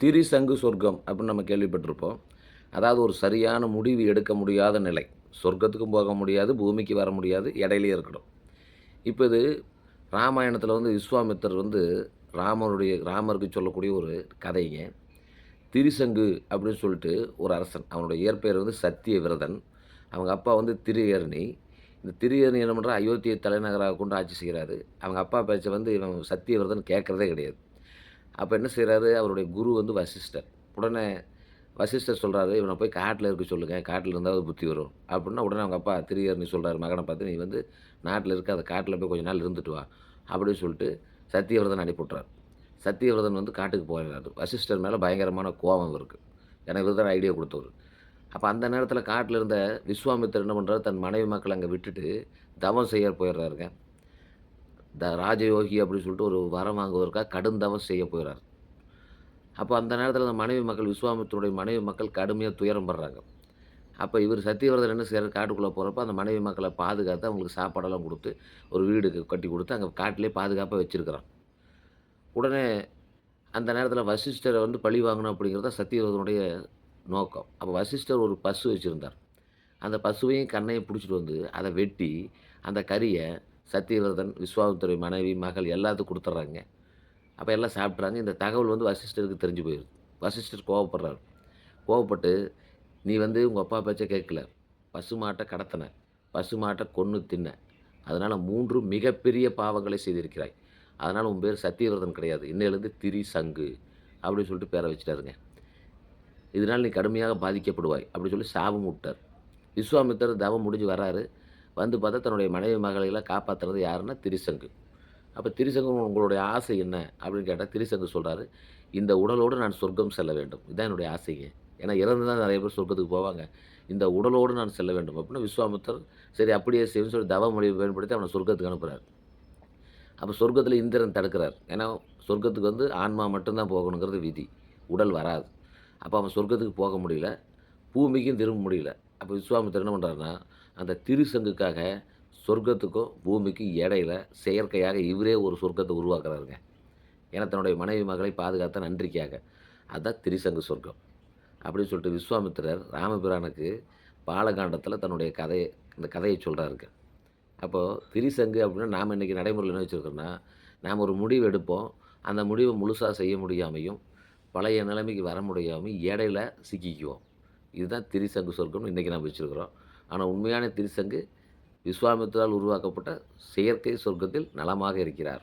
திரிசங்கு சொர்க்கம் அப்படின்னு நம்ம கேள்விப்பட்டிருப்போம். அதாவது ஒரு சரியான முடிவு எடுக்க முடியாத நிலை. சொர்க்கத்துக்கும் போக முடியாது பூமிக்கு வர முடியாது இடையிலே இருக்கணும். இப்போ இது ராமாயணத்தில் வந்து விஸ்வாமித்தர் வந்து ராமருடைய ராமருக்கு சொல்லக்கூடிய ஒரு கதைங்க. திரிசங்கு அப்படின்னு சொல்லிட்டு ஒரு அரசன் அவனுடைய இயற்பெயர் வந்து சத்திய விரதன் அவங்க அப்பா வந்து திரியரணி இந்த திரியரணி என்ன பண்ணுறா அயோத்தியை தலைநகராக கொண்டு ஆட்சி செய்கிறாரு. அவங்க அப்பா பேச்சை வந்து இவன் சத்தியவிரதன் கேட்குறதே கிடையாது. அப்போ என்ன செய்கிறாரு அவருடைய குரு வந்து வசிஷ்டர். உடனே வசிஷ்டர் சொல்கிறாரு இவனை போய் காட்டில் இருக்க சொல்லுங்கள் காட்டில் இருந்தால் புத்தி வரும். அப்படின்னா உடனே அவங்க அப்பா திரியர் நீ சொல்கிறாரு மகனை பார்த்து நீ வந்து நாட்டில் இருக்க அந்த காட்டில் போய் கொஞ்ச நாள் இருந்துட்டு வா. அப்படின்னு சொல்லிட்டு சத்தியவிரதன் அனுப்பிவிட்றார் சத்தியவிரதன் வந்து காட்டுக்கு போயிடுறாரு வசிஷ்டர் மேலே பயங்கரமான கோபம் இருக்குது எனக்கு இவர் தான் ஐடியா கொடுத்தவர். அப்போ அந்த நேரத்தில் காட்டில் இருந்த விஸ்வாமித்தர் என்ன பண்ணுறாரு தன் மனைவி மக்கள் அங்கே விட்டுட்டு தவம் செய்ய போயிடுறாருங்க த ராஜயோகி அப்படின்னு சொல்லிட்டு ஒரு வரம் வாங்குவதற்காக கடும் தவம் செய்ய போகிறார். அப்போ அந்த நேரத்தில் அந்த மனைவி மக்கள் விஸ்வாமித்தருடைய மனைவி மக்கள் கடுமையாக துயரம் படுறாங்க. அப்போ இவர் சத்தியவிரதர் என்ன செய்கிறார் காட்டுக்குள்ளே போகிறப்ப அந்த மனைவி மக்களை பாதுகாத்து அவங்களுக்கு சாப்பாடெல்லாம் கொடுத்து ஒரு வீடு கட்டி கொடுத்து அங்கே காட்டிலே பாதுகாப்பாக வச்சுருக்கிறான். உடனே அந்த நேரத்தில் வசிஷ்டரை வந்து பழி வாங்கணும் அப்படிங்கிறது சத்தியவிரதனுடைய நோக்கம். அப்போ வசிஷ்டர் ஒரு பசு வச்சுருந்தார். அந்த பசுவையும் கண்ணையும் பிடிச்சிட்டு வந்து அதை வெட்டி அந்த கறியை சத்தியவிரதன் விஸ்வாமித்துறை மனைவி மகள் எல்லாத்துக்கும் கொடுத்துட்றாங்க. அப்போ எல்லாம் சாப்பிட்றாங்க. இந்த தகவல் வந்து வசிஷ்டருக்கு தெரிஞ்சு போயிடுது. வசிஷ்டர் கோவப்படுறாரு. கோவப்பட்டு நீ வந்து உங்கள் அப்பா பேச்சை கேட்கல. பசு மாட்டை கடத்தின. பசு மாட்டை கொன்று தின்ன. அதனால் மூன்று மிகப்பெரிய பாவங்களை செய்திருக்கிறாய். அதனால் உன் பேர் சத்தியவிரதன் கிடையாது. இன்னையிலேருந்து திரி சங்கு அப்படின்னு சொல்லிட்டு பேரை வச்சுட்டாருங்க. இதனால் நீ கடுமையாக பாதிக்கப்படுவாய். அப்படி சொல்லி சாபம் விட்டார். விஸ்வாமித்தர் தவம் முடிஞ்சு வராரு. வந்து பார்த்தா தன்னுடைய மனைவி மகளைகளை காப்பாற்றுறது யாருன்னா திரிசங்கு. அப்போ திரிசங்கு உங்களுடைய ஆசை என்ன? அப்படின்னு கேட்டால் திரிசங்கு சொல்கிறாரு இந்த உடலோடு நான் சொர்க்கம் செல்ல வேண்டும். இதுதான் என்னுடைய ஆசைங்க ஏன்னா இறந்து தான் நிறைய பேர் சொர்க்கத்துக்கு போவாங்க. இந்த உடலோடு நான் செல்ல வேண்டும் அப்படின்னா விஸ்வாமித்தர் சரி அப்படியே செய்யும் சொல்லி தவ மொழியை பயன்படுத்தி அவனை சொர்க்கத்துக்கு அனுப்புகிறார் அப்போ சொர்க்கத்தில் இந்திரன் தடுக்கிறார். ஏன்னா சொர்க்கத்துக்கு வந்து ஆன்மா மட்டும்தான் போகணுங்கிறது விதி. உடல் வராது. அப்போ அவன் சொர்க்கத்துக்கு போக முடியல. பூமிக்கும் திரும்ப முடியல. அப்போ விஸ்வாமித்தர் என்ன பண்ணுறாருன்னா அந்த திருசங்குக்காக சொர்க்கத்துக்கும் பூமிக்கும் இடையில செயற்கையாக இவரே ஒரு சொர்க்கத்தை உருவாக்குறாருங்க. ஏன்னா தன்னுடைய மனைவி மகளை பாதுகாத்த நன்றிக்காக. அதுதான் திரிசங்கு சொர்க்கம். அப்படின்னு சொல்லிட்டு விஸ்வாமித்திரர் ராமபிரானுக்கு பாலகாண்டத்தில் தன்னுடைய கதையை இந்த கதையை சொல்கிறாருங்க அப்போது திரிசங்கு அப்படின்னா நாம் இன்றைக்கி நடைமுறையில் என்ன வச்சுருக்கோம்னா நாம் ஒரு முடிவு எடுப்போம். அந்த முடிவை முழுசாக செய்ய முடியாமையும் பழைய நிலைமைக்கு வர முடியாமையும் இடையில சிக்கிக்குவோம். இதுதான் திரிசங்கு சொர்க்கம்னு இன்றைக்கி நம்ம வச்சுருக்கிறோம். ஆனால் உண்மையான திரிசங்கு விஸ்வாமித்திரால் உருவாக்கப்பட்ட செயற்கை சொர்க்கத்தில் நலமாக இருக்கிறார்.